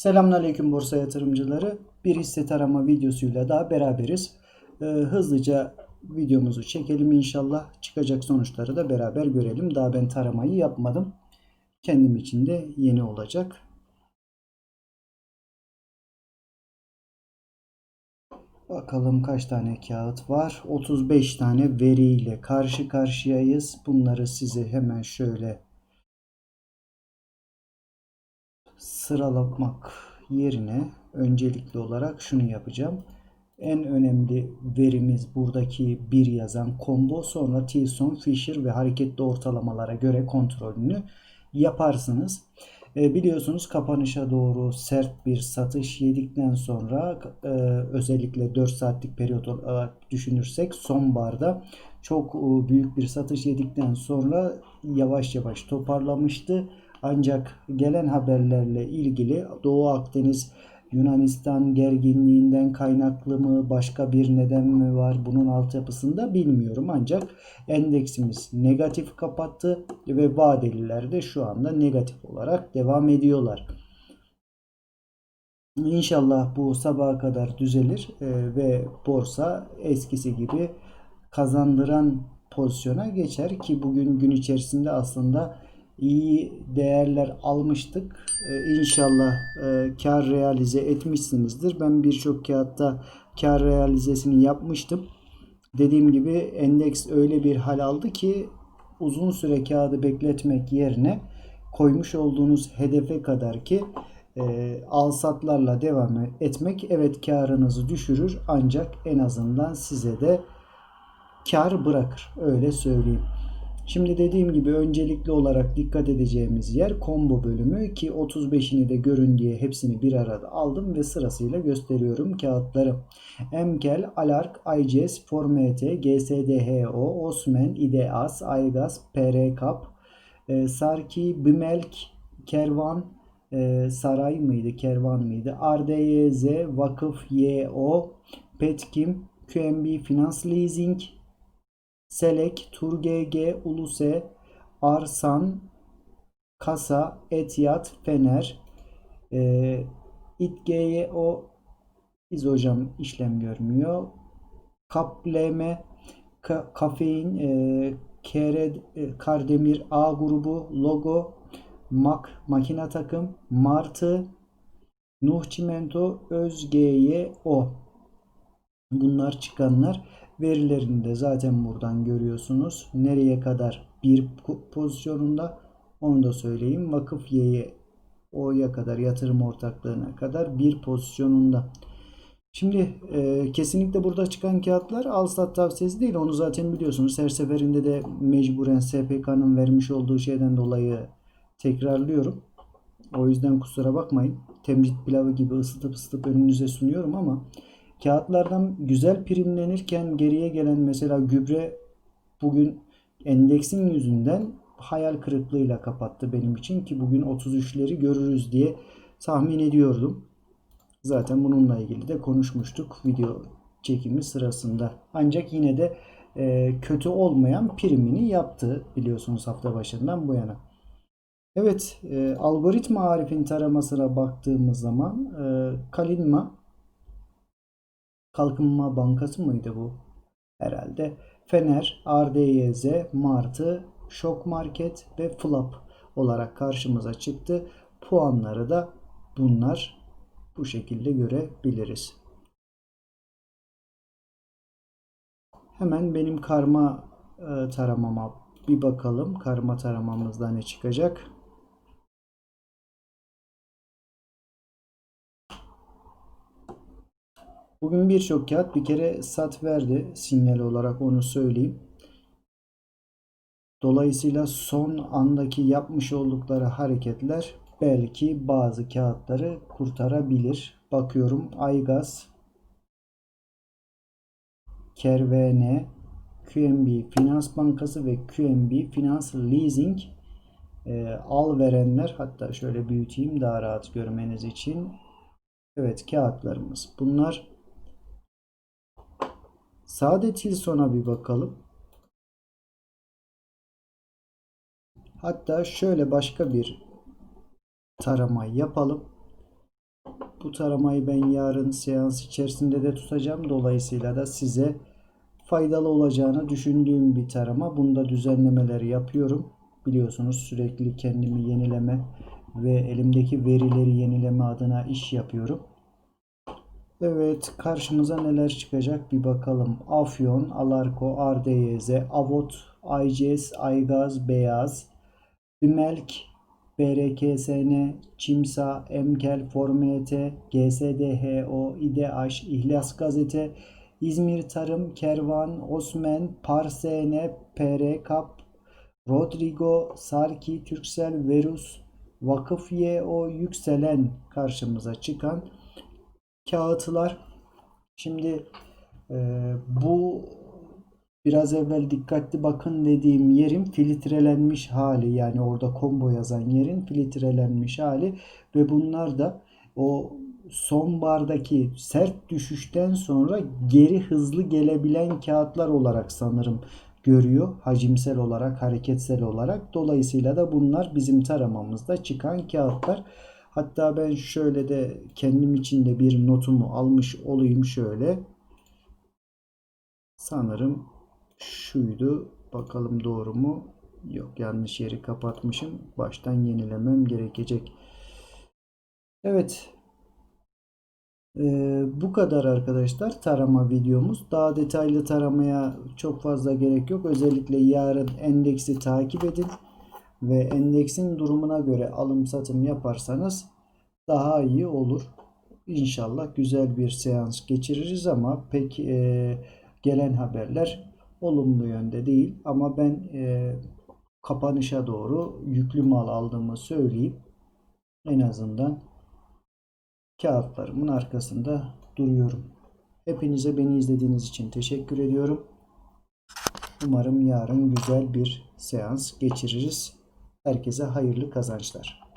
Selamünaleyküm borsa yatırımcıları. Bir hisse tarama videosuyla daha beraberiz. Ee, hızlıca videomuzu çekelim inşallah. Çıkacak sonuçları da beraber görelim. Daha ben taramayı yapmadım. Kendim için de yeni olacak. Bakalım kaç tane kağıt var. 35 tane veriyle karşı karşıyayız. Bunları size hemen şöyle sıralamak yerine öncelikli olarak şunu yapacağım. En önemli verimiz buradaki bir yazan combo sonra Tilson, Fisher ve hareketli ortalamalara göre kontrolünü yaparsınız. E, biliyorsunuz kapanışa doğru sert bir satış yedikten sonra e, özellikle 4 saatlik periyot olarak düşünürsek sonbaharda çok e, büyük bir satış yedikten sonra yavaş yavaş toparlamıştı. Ancak gelen haberlerle ilgili Doğu Akdeniz Yunanistan gerginliğinden kaynaklı mı başka bir neden mi var bunun altyapısında bilmiyorum ancak endeksimiz negatif kapattı ve vadeliler de şu anda negatif olarak devam ediyorlar. İnşallah bu sabaha kadar düzelir e, ve borsa eskisi gibi kazandıran pozisyona geçer ki bugün gün içerisinde aslında iyi değerler almıştık. Ee, inşallah e, kar realize etmişsinizdir. Ben birçok kağıtta kar realizesini yapmıştım. Dediğim gibi endeks öyle bir hal aldı ki uzun süre kağıdı bekletmek yerine koymuş olduğunuz hedefe kadar ki e, al satlarla devam etmek evet karınızı düşürür ancak en azından size de kar bırakır öyle söyleyeyim. Şimdi dediğim gibi öncelikli olarak dikkat edeceğimiz yer combo bölümü ki 35'ini de görün diye hepsini bir arada aldım ve sırasıyla gösteriyorum kağıtları. Emkel, Alark, ICS, Formete, GSDHO, Osman, İdeas, Aygaz, PRKAP, e, Sarki, Bimelk, Kervan, e, Saray mıydı, Kervan mıydı? RDYZ, Vakıf, YO, Petkim, QNB Finans Leasing, Selek, Turgg, Uluse, Arsan, Kasa, Etiyat, Fener, e, İtg'ye o biz hocam işlem görmüyor. Kapleme, ka, kafein, e, Kere, e, Kardemir, A grubu, Logo, Mak, Makina takım, Martı, Nuh Çimento, Özge'ye o. Bunlar çıkanlar. Verilerini de zaten buradan görüyorsunuz. Nereye kadar bir pozisyonunda onu da söyleyeyim. Vakıf Y'ye O'ya kadar yatırım ortaklığına kadar bir pozisyonunda. Şimdi e, kesinlikle burada çıkan kağıtlar al sat tavsiyesi değil. Onu zaten biliyorsunuz. Her seferinde de mecburen SPK'nın vermiş olduğu şeyden dolayı tekrarlıyorum. O yüzden kusura bakmayın. Temcit pilavı gibi ısıtıp ısıtıp önünüze sunuyorum ama Kağıtlardan güzel primlenirken geriye gelen mesela gübre bugün endeksin yüzünden hayal kırıklığıyla kapattı benim için ki bugün 33'leri görürüz diye tahmin ediyordum. Zaten bununla ilgili de konuşmuştuk video çekimi sırasında. Ancak yine de e, kötü olmayan primini yaptı biliyorsunuz hafta başından bu yana. Evet, e, algoritma harifin taramasına baktığımız zaman e, Kalinma Kalkınma Bankası mıydı bu? Herhalde. Fener, RDYZ, Martı, Şok Market ve Flap olarak karşımıza çıktı. Puanları da bunlar bu şekilde görebiliriz. Hemen benim karma e, taramama bir bakalım. Karma taramamızda ne çıkacak? Bugün birçok kağıt bir kere sat verdi sinyal olarak onu söyleyeyim. Dolayısıyla son andaki yapmış oldukları hareketler belki bazı kağıtları kurtarabilir. Bakıyorum Aygaz, Kervene, QNB Finans Bankası ve QNB Finans Leasing e, al verenler hatta şöyle büyüteyim daha rahat görmeniz için. Evet kağıtlarımız bunlar. Sade Tilson'a bir bakalım. Hatta şöyle başka bir tarama yapalım. bu taramayı ben yarın seans içerisinde de tutacağım. Dolayısıyla da size faydalı olacağını düşündüğüm bir tarama. Bunda düzenlemeleri yapıyorum. Biliyorsunuz sürekli kendimi yenileme ve elimdeki verileri yenileme adına iş yapıyorum. Evet karşımıza neler çıkacak bir bakalım. Afyon, Alarko, RDYZ, Avot, ICS, Aygaz, Beyaz, Ümelk, BRKSN, Çimsa, Emkel, Formt, GSDHO, İDH, İhlas Gazete, İzmir Tarım, Kervan, Osman, Parsene, PR Kap, Rodrigo, Sarki, Türksel, Verus, Vakıf YO, Yükselen karşımıza çıkan kağıtlar. Şimdi e, bu biraz evvel dikkatli bakın dediğim yerin filtrelenmiş hali yani orada combo yazan yerin filtrelenmiş hali ve bunlar da o son bardaki sert düşüşten sonra geri hızlı gelebilen kağıtlar olarak sanırım görüyor hacimsel olarak hareketsel olarak dolayısıyla da bunlar bizim taramamızda çıkan kağıtlar hatta ben şöyle de kendim için de bir notumu almış olayım şöyle. Sanırım şuydu. Bakalım doğru mu? Yok yanlış yeri kapatmışım. Baştan yenilemem gerekecek. Evet. Ee, bu kadar arkadaşlar. Tarama videomuz. Daha detaylı taramaya çok fazla gerek yok. Özellikle yarın endeksi takip edin ve endeksin durumuna göre alım satım yaparsanız daha iyi olur. İnşallah güzel bir seans geçiririz ama pek e, gelen haberler olumlu yönde değil. Ama ben e, kapanışa doğru yüklü mal aldığımı söyleyip en azından kağıtlarımın arkasında duruyorum. Hepinize beni izlediğiniz için teşekkür ediyorum. Umarım yarın güzel bir seans geçiririz. Herkese hayırlı kazançlar.